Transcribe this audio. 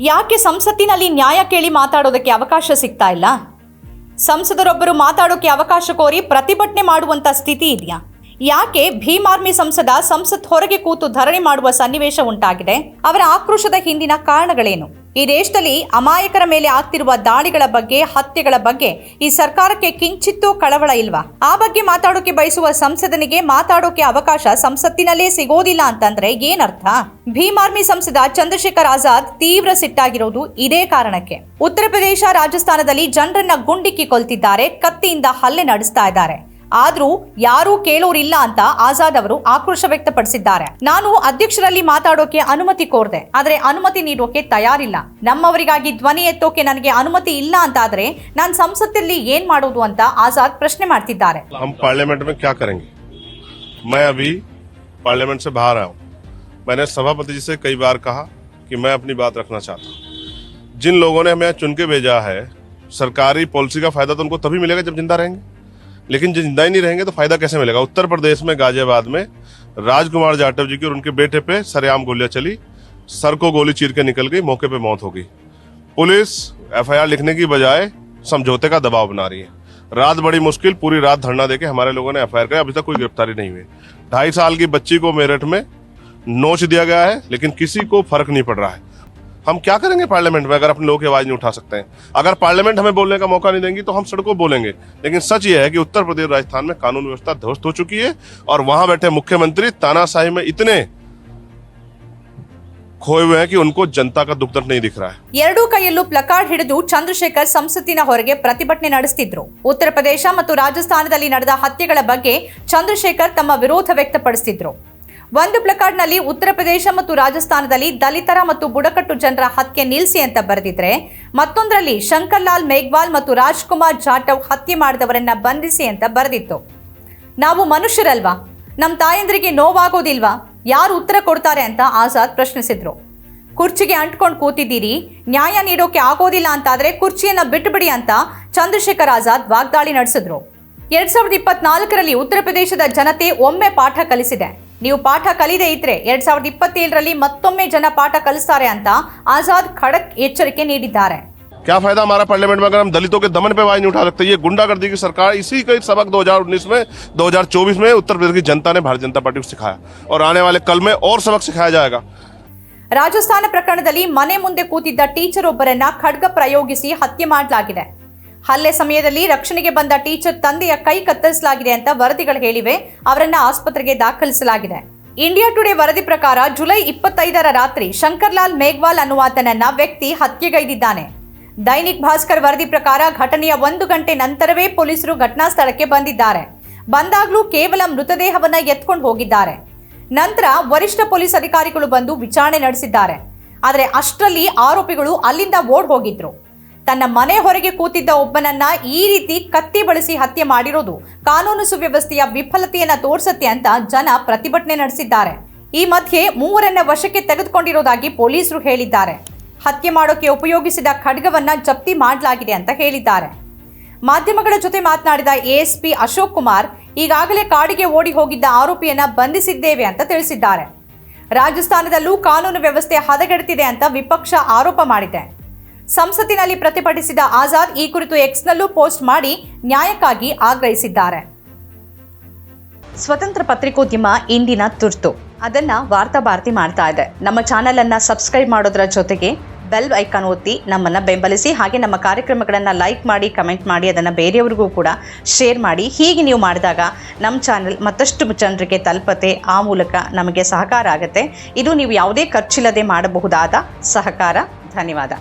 ಯಾಕೆ ಸಂಸತ್ತಿನಲ್ಲಿ ನ್ಯಾಯ ಕೇಳಿ ಮಾತಾಡೋದಕ್ಕೆ ಅವಕಾಶ ಸಿಗ್ತಾ ಇಲ್ಲ? ಸಂಸದರೊಬ್ಬರು ಮಾತಾಡೋಕೆ ಅವಕಾಶ ಕೋರಿ ಪ್ರತಿಭಟನೆ ಮಾಡುವಂತ ಸ್ಥಿತಿ ಇದೆಯಾ? ಯಾಕೆ ಭೀಮ್ ಆರ್ಮಿ ಸಂಸದ ಸಂಸತ್ ಹೊರಗೆ ಕೂತು ಧರಣಿ ಮಾಡುವ ಸನ್ನಿವೇಶ ಉಂಟಾಗಿದೆ? ಅವರ ಆಕ್ರೋಶದ ಹಿಂದಿನ ಕಾರಣಗಳೇನು? ಈ ದೇಶದಲ್ಲಿ ಅಮಾಯಕರ ಮೇಲೆ ಆಗ್ತಿರುವ ದಾಳಿಗಳ ಬಗ್ಗೆ, ಹತ್ಯೆಗಳ ಬಗ್ಗೆ ಈ ಸರ್ಕಾರಕ್ಕೆ ಕಿಂಚಿತ್ತೂ ಕಳವಳ ಇಲ್ವಾ? ಆ ಬಗ್ಗೆ ಮಾತಾಡೋಕೆ ಬಯಸುವ ಸಂಸದನಿಗೆ ಮಾತಾಡೋಕೆ ಅವಕಾಶ ಸಂಸತ್ತಿನಲ್ಲೇ ಸಿಗೋದಿಲ್ಲ ಅಂತಂದ್ರೆ ಏನರ್ಥ? ಭೀಮಾರ್ಮಿ ಸಂಸದ ಚಂದ್ರಶೇಖರ್ ಆಜಾದ್ ತೀವ್ರ ಸಿಟ್ಟಾಗಿರೋದು ಇದೇ ಕಾರಣಕ್ಕೆ. ಉತ್ತರ ಪ್ರದೇಶ ರಾಜಸ್ಥಾನದಲ್ಲಿ ಜನರನ್ನ ಗುಂಡಿಕ್ಕಿ ಕೊಲ್ತಿದ್ದಾರೆ, ಕತ್ತಿಯಿಂದ ಹಲ್ಲೆ ನಡೆಸ್ತಾ ಇದ್ದಾರೆ. ಆದ್ರೂ ಯಾರೂ ಕೇಳೋರಿಲ್ಲ ಅಂತ ಆಜಾದ್ ಅವರು ಆಕ್ರೋಶ ವ್ಯಕ್ತಪಡಿಸಿದ್ದಾರೆ ನಾನು ಅಧ್ಯಕ್ಷರಲ್ಲಿ ಮಾತಾಡೋಕೆ ಅನುಮತಿ ಕೋರ್ದೆ ಆದ್ರೆ ಅನುಮತಿ ನೀಡೋಕೆ ತಯಾರಿಲ್ಲ ನಮ್ಮವರಿಗಾಗಿ ಧ್ವನಿ ಎತ್ತೋಕೆ ನನಗೆ ಅನುಮತಿ ಇಲ್ಲ ಅಂತಾದ್ರೆ ನಾನು ಸಂಸತ್ತಲ್ಲಿ ಏನ್ ಮಾಡೋದು ಅಂತ ಆಜಾದ್ ಪ್ರಶ್ನೆ ಮಾಡ್ತಿದ್ದಾರೆ हम पार्लियामेंट में क्या करेंगे मैं अभी पार्लियामेंट से बाहर आया हूं मैंने सभापति जी से कई बार कहा कि मैं अपनी बात रखना चाहता हूं जिन लोगों ने हमें चुन के भेजा है सरकारी पॉलिसी का फायदा तो उनको तभी मिलेगा जब जिंदा रहेंगे लेकिन जो ज़िंदा ही नहीं रहेंगे तो फ़ायदा कैसे मिलेगा? उत्तर प्रदेश में, गाजियाबाद में, राजकुमार जाटव जी की और उनके बेटे पे सरेआम गोलियाँ चली, सर को गोली चीर के निकल गई, मौके पे मौत हो गई। पुलिस, एफआईआर लिखने की बजाय समझौते का दबाव बना रही है। रात बड़ी मुश्किल, पूरी रात धरना देके हमारे लोगों ने एफआईआर किया अभी तक कोई गिरफ्तारी नहीं हुई। ढाई साल की बच्ची को मेरठ में नोच दिया गया है, लेकिन किसी को फ़र्क नहीं पड़ रहा है। हम क्या करेंगे पार्लियामेंट में अगर अपने लोगों की आवाज नहीं उठा सकते हैं अगर पार्लियामेंट हमें बोलने का मौका नहीं देंगी तो हम सड़कों बोलेंगे लेकिन सच ये है कि उत्तर प्रदेश राजस्थान में कानून व्यवस्था ध्वस्त हो चुकी है और वहां बैठे मुख्यमंत्री तानाशाही में इतने खोए हुए हैं कि उनको जनता का दुख दर्द नहीं दिख रहा है ಎರಡೂ ಕೈಯಲ್ಲೂ ಪ್ಲಕಾರ್ಡ್ ಹಿಡಿದು ಚಂದ್ರಶೇಖರ್ ಸಂಸತ್ತಿನ ಹೊರಗೆ ಪ್ರತಿಭಟನೆ ನಡೆಸುತ್ತಿದ್ರು ಉತ್ತರ ಪ್ರದೇಶ ಮತ್ತು ರಾಜಸ್ಥಾನದಲ್ಲಿ ನಡೆದ ಹತ್ಯೆಗಳ ಬಗ್ಗೆ ಚಂದ್ರಶೇಖರ್ ತಮ್ಮ ವಿರೋಧ ವ್ಯಕ್ತಪಡಿಸುತ್ತಿದ್ರು ಒಂದು ಪ್ಲಕಾರ್ಡ್ನಲ್ಲಿ ಉತ್ತರ ಪ್ರದೇಶ ಮತ್ತು ರಾಜಸ್ಥಾನದಲ್ಲಿ ದಲಿತರ ಮತ್ತು ಬುಡಕಟ್ಟು ಜನರ ಹತ್ಯೆ ನಿಲ್ಲಿಸಿ ಅಂತ ಬರೆದಿದ್ರೆ, ಮತ್ತೊಂದರಲ್ಲಿ ಶಂಕರ್ಲಾಲ್ ಮೇಘ್ವಾಲ್ ಮತ್ತು ರಾಜ್ಕುಮಾರ್ ಜಾಟವ್ ಹತ್ಯೆ ಮಾಡಿದವರನ್ನ ಬಂಧಿಸಿ ಅಂತ ಬರೆದಿತ್ತು. ನಾವು ಮನುಷ್ಯರಲ್ವಾ? ನಮ್ಮ ತಾಯಂದ್ರಿಗೆ ನೋವಾಗೋದಿಲ್ವಾ? ಯಾರು ಉತ್ತರ ಕೊಡ್ತಾರೆ ಅಂತ ಆಜಾದ್ ಪ್ರಶ್ನಿಸಿದ್ರು. ಕುರ್ಚಿಗೆ ಅಂಟ್ಕೊಂಡು ಕೂತಿದ್ದೀರಿ, ನ್ಯಾಯ ನೀಡೋಕೆ ಆಗೋದಿಲ್ಲ ಅಂತಾದ್ರೆ ಕುರ್ಚಿಯನ್ನ ಬಿಟ್ಟುಬಿಡಿ ಅಂತ ಚಂದ್ರಶೇಖರ್ ಆಜಾದ್ ವಾಗ್ದಾಳಿ ನಡೆಸಿದ್ರು. ಎರಡ್ ಸಾವಿರದ ಇಪ್ಪತ್ನಾಲ್ಕರಲ್ಲಿ ಉತ್ತರ ಪ್ರದೇಶದ ಜನತೆ ಒಮ್ಮೆ ಪಾಠ ಕಲಿಸಿದೆ. ನೀವು ಪಾಠ ಕಲಿದೇ ಇದ್ರೆ ಎರಡ್ ಸಾವಿರದ ಇಪ್ಪತ್ತೇಳರಲ್ಲಿ ಮತ್ತೊಮ್ಮೆ ಜನ ಪಾಠ ಕಲಿಸ್ತಾರೆ ಅಂತ ಆಜಾದ್ ಖಡಕ್ ಎಚ್ಚರಿಕೆ ನೀಡಿದ್ದಾರೆ क्या फायदा हमारा पार्लियामेंट में अगर हम दलितों के दमन पे आवाज नहीं उठा सकते ये गुंडागर्दी की सरकार इसी का सबक 2019 में 2024 में उत्तर प्रदेश की जनता ने भारतीय जनता पार्टी को सिखाया और आने वाले कल में और सबक सिखाया जाएगा ರಾಜಸ್ಥಾನ ಪ್ರಕರಣದಲ್ಲಿ ಮನೆ ಮುಂದೆ ಕೂತಿದ್ದ ಟೀಚರ್ ಒಬ್ಬರನ್ನ ಖಡ್ಗ ಪ್ರಯೋಗಿಸಿ ಹತ್ಯೆ ಮಾಡಲಾಗಿದೆ ಹಲ್ಲೆ ಸಮಯದಲ್ಲಿ ರಕ್ಷಣೆಗೆ ಬಂದ ಟೀಚರ್ ತಂದೆಯ ಕೈ ಕತ್ತರಿಸಲಾಗಿದೆ ಅಂತ ವರದಿಗಳು ಹೇಳಿವೆ. ಅವರನ್ನ ಆಸ್ಪತ್ರೆಗೆ ದಾಖಲಿಸಲಾಗಿದೆ. ಇಂಡಿಯಾ ಟುಡೇ ವರದಿ ಪ್ರಕಾರ ಜುಲೈ ಇಪ್ಪತ್ತೈದರ ರಾತ್ರಿ ಶಂಕರ್ಲಾಲ್ ಮೇಘ್ವಾಲ್ ಅನ್ನುವಾತನನ್ನ ವ್ಯಕ್ತಿ ಹತ್ಯೆಗೈದಿದ್ದಾನೆ. ದೈನಿಕ್ ಭಾಸ್ಕರ್ ವರದಿ ಪ್ರಕಾರ ಘಟನೆಯ ಒಂದು ಗಂಟೆ ನಂತರವೇ ಪೊಲೀಸರು ಘಟನಾ ಸ್ಥಳಕ್ಕೆ ಬಂದಿದ್ದಾರೆ. ಬಂದಾಗಲೂ ಕೇವಲ ಮೃತದೇಹವನ್ನ ಎತ್ಕೊಂಡು ಹೋಗಿದ್ದಾರೆ. ನಂತರ ವರಿಷ್ಠ ಪೊಲೀಸ್ ಅಧಿಕಾರಿಗಳು ಬಂದು ವಿಚಾರಣೆ ನಡೆಸಿದ್ದಾರೆ. ಆದರೆ ಅಷ್ಟರಲ್ಲಿ ಆರೋಪಿಗಳು ಅಲ್ಲಿಂದ ಓಡ್ ಹೋಗಿದ್ರು. ತನ್ನ ಮನೆ ಹೊರಗೆ ಕೂತಿದ್ದ ಒಬ್ಬನನ್ನ ಈ ರೀತಿ ಕತ್ತಿ ಬಳಸಿ ಹತ್ಯೆ ಮಾಡಿರೋದು ಕಾನೂನು ಸುವ್ಯವಸ್ಥೆಯ ವಿಫಲತೆಯನ್ನ ತೋರಿಸುತ್ತೆ ಅಂತ ಜನ ಪ್ರತಿಭಟನೆ ನಡೆಸಿದ್ದಾರೆ. ಈ ಮಧ್ಯೆ ಮೂವರನ್ನ ವಶಕ್ಕೆ ತೆಗೆದುಕೊಂಡಿರೋದಾಗಿ ಪೊಲೀಸರು ಹೇಳಿದ್ದಾರೆ. ಹತ್ಯೆ ಮಾಡೋಕೆ ಉಪಯೋಗಿಸಿದ ಖಡ್ಗವನ್ನ ಜಪ್ತಿ ಮಾಡಲಾಗಿದೆ ಅಂತ ಹೇಳಿದ್ದಾರೆ. ಮಾಧ್ಯಮಗಳ ಜೊತೆ ಮಾತನಾಡಿದ ಎಎಸ್ಪಿ ಅಶೋಕ್ ಕುಮಾರ್, ಈಗಾಗಲೇ ಕಾಡಿಗೆ ಓಡಿ ಹೋಗಿದ್ದ ಆರೋಪಿಯನ್ನ ಬಂಧಿಸಿದ್ದೇವೆ ಅಂತ ತಿಳಿಸಿದ್ದಾರೆ. ರಾಜಸ್ಥಾನದಲ್ಲೂ ಕಾನೂನು ವ್ಯವಸ್ಥೆ ಹದಗೆಡುತ್ತಿದೆ ಅಂತ ವಿಪಕ್ಷ ಆರೋಪ ಮಾಡಿದೆ. ಸಂಸತ್ತಿನಲ್ಲಿ ಪ್ರತಿಭಟಿಸಿದ ಆಜಾದ್ ಈ ಕುರಿತು ಎಕ್ಸ್ನಲ್ಲೂ ಪೋಸ್ಟ್ ಮಾಡಿ ನ್ಯಾಯಕ್ಕಾಗಿ ಆಗ್ರಹಿಸಿದ್ದಾರೆ. ಸ್ವತಂತ್ರ ಪತ್ರಿಕೋದ್ಯಮ ಇಂದಿನ ತುರ್ತು. ಅದನ್ನ ವಾರ್ತಾ ಭಾರತಿ ಮಾಡ್ತಾ ಇದೆ. ನಮ್ಮ ಚಾನೆಲ್ ಅನ್ನ ಸಬ್ಸ್ಕ್ರೈಬ್ ಮಾಡೋದ್ರ ಜೊತೆಗೆ ಬೆಲ್ ಐಕಾನ್ ಒತ್ತಿ ನಮ್ಮನ್ನ ಬೆಂಬಲಿಸಿ ಹಾಗೆ ನಮ್ಮ ಕಾರ್ಯಕ್ರಮಗಳನ್ನು ಲೈಕ್ ಮಾಡಿ ಕಮೆಂಟ್ ಮಾಡಿ ಅದನ್ನು ಬೇರೆಯವ್ರಿಗೂ ಕೂಡ ಶೇರ್ ಮಾಡಿ. ಹೀಗೆ ನೀವು ಮಾಡಿದಾಗ ನಮ್ಮ ಚಾನೆಲ್ ಮತ್ತಷ್ಟು ಜನರಿಗೆ ತಲುಪತೆ, ಆ ಮೂಲಕ ನಮಗೆ ಸಹಕಾರ ಆಗುತ್ತೆ. ಇದು ನೀವು ಯಾವುದೇ ಖರ್ಚಿಲ್ಲದೆ ಮಾಡಬಹುದಾದ ಸಹಕಾರ. ಧನ್ಯವಾದ.